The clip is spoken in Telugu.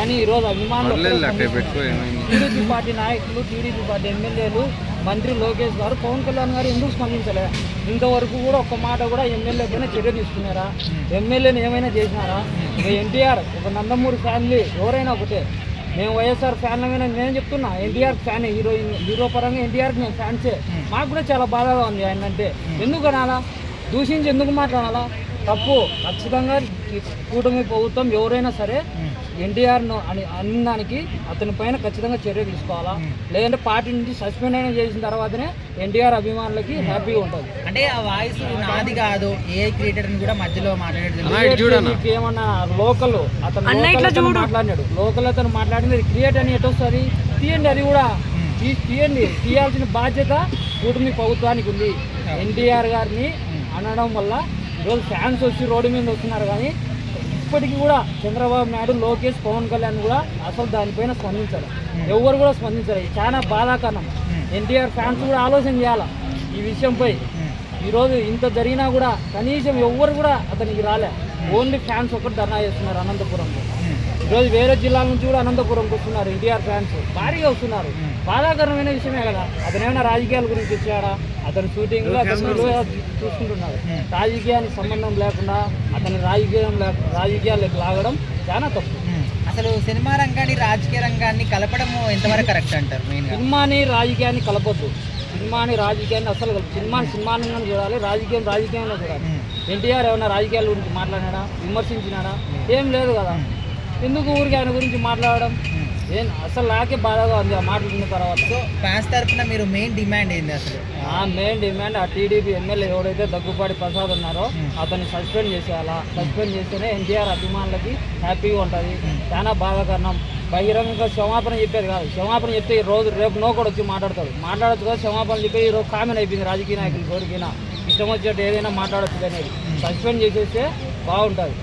కానీ ఈరోజు అభిమానులు టీడీపీ పార్టీ నాయకులు టీడీపీ పార్టీ ఎమ్మెల్యేలు మంత్రి లోకేష్ గారు పవన్ కళ్యాణ్ గారు ఎందుకు స్పందించలే? ఇంతవరకు కూడా ఒక్క మాట కూడా ఎమ్మెల్యే పైన చర్య తీసుకున్నారా? ఎమ్మెల్యేని ఏమైనా చేసినారా? ఒక ఎన్టీఆర్ ఒక నందమూరి ఫ్యామిలీ ఎవరైనా ఒకటే. మేము వైఎస్ఆర్ ఫ్యాన్ అయినా నేను చెప్తున్నా ఎన్టీఆర్ ఫ్యాన్ హీరోయిన్ హీరో పరంగా ఎన్టీఆర్కి నేను ఫ్యాన్సే. మాకు కూడా చాలా బాధగా ఉంది ఆయన అంటే. ఎందుకు అనాలా? దూషించి ఎందుకు మాట్లాడాలా? తప్పు. ఖచ్చితంగా కూటమి ప్రభుత్వం ఎవరైనా సరే ఎన్టీఆర్ను అని అనడానికి అతని పైన ఖచ్చితంగా చర్య తీసుకోవాలా? లేదంటే పార్టీ నుంచి సస్పెండ్ అయినా చేసిన తర్వాతనే ఎన్టీఆర్ అభిమానులకి హ్యాపీగా ఉంటుంది. అంటే ఆ వాయిస్ నాది కాదు ఏ క్రియేటర్ కూడా మధ్యలో మీకు ఏమన్నా లోకల్ అతను మాట్లాడినాడు. లోకల్ అతను మాట్లాడింది క్రియేట్ అని ఎటు వస్తుంది? తీయండి అది కూడా. తీయండి. తీయాల్సిన బాధ్యత కూటమి ప్రభుత్వానికి ఉంది. ఎన్టీఆర్ గారిని అనడం వల్ల ఈరోజు ఫ్యాన్స్ వచ్చి రోడ్డు మీద వస్తున్నారు కానీ ఇప్పటికీ కూడా చంద్రబాబు నాయుడు లోకేష్ పవన్ కళ్యాణ్ కూడా అసలు దానిపైన స్పందించారు. ఎవరు కూడా స్పందించారు. ఇది చాలా బాధాకరణం ఎన్టీఆర్ ఫ్యాన్స్ కూడా ఆలోచన చేయాలి ఈ విషయంపై? ఈరోజు ఇంత జరిగినా కూడా కనీసం ఎవ్వరు కూడా అతనికి రాలే. ఓన్లీ ఫ్యాన్స్ ఒకటి ధర్నా చేస్తున్నారు అనంతపురంలో. ఈరోజు వేరే జిల్లాల నుంచి కూడా అనంతపురంకి వస్తున్నారు ఎన్టీఆర్ ఫ్యాన్స్. భారీగా వస్తున్నారు. బాధాకరమైన విషయమే కదా. అతను ఏమైనా రాజకీయాల గురించి వచ్చాడా? అతను షూటింగ్ అతను చూసుకుంటున్నాడు. రాజకీయానికి సంబంధం లేకుండా అతని రాజకీయం లేక రాజకీయాలకు లాగడం చాలా తప్పు. అసలు సినిమా రంగాన్ని రాజకీయ రంగాన్ని కలపడం ఎంతవరకు కరెక్ట్ అంటారు సినిమాని రాజకీయాన్ని కలపొద్దు. సినిమాని రాజకీయాన్ని అసలు కలప సినిమాని సినిమాని చూడాలి రాజకీయం రాజకీయంలో చూడాలి. ఎన్టీఆర్ ఏమైనా రాజకీయాల గురించి మాట్లాడాడా విమర్శించినాడా? ఏం లేదు కదా. ఎందుకు ఊరికి ఆయన గురించి మాట్లాడడం? ఏం అసలు నాకే బాధగా ఉంది ఆ మాటలు విన్న తర్వాత. సో ఫ్యాన్స్ తరఫున మీరు మెయిన్ డిమాండ్ ఏంది అసలు? ఆ మెయిన్ డిమాండ్ ఆ టీడీపీ ఎమ్మెల్యే ఎవడైతే దగ్గుపాటి ప్రసాద్ ఉన్నారో అతన్ని సస్పెండ్ చేసేయాలా? సస్పెండ్ చేస్తేనే ఎన్టీఆర్ అభిమానులకి హ్యాపీగా ఉంటుంది. చాలా బాధాకరణం. బహిరంగంగా క్షమాపణ చెప్పేది కాదు. క్షమాపణ చెప్తే ఈ రోజు రేపు నో కూడా వచ్చి మాట్లాడతాడు. మాట్లాడచ్చు కదా క్షమాపణ చెప్పి ఈ రోజు కామన్ అయిపోయింది రాజకీయ నాయకులు ఎవరికైనా. ఇష్టం వచ్చేట్టు ఏదైనా మాట్లాడచ్చు అనేది. సస్పెండ్ చేసేస్తే బాగుంటుంది.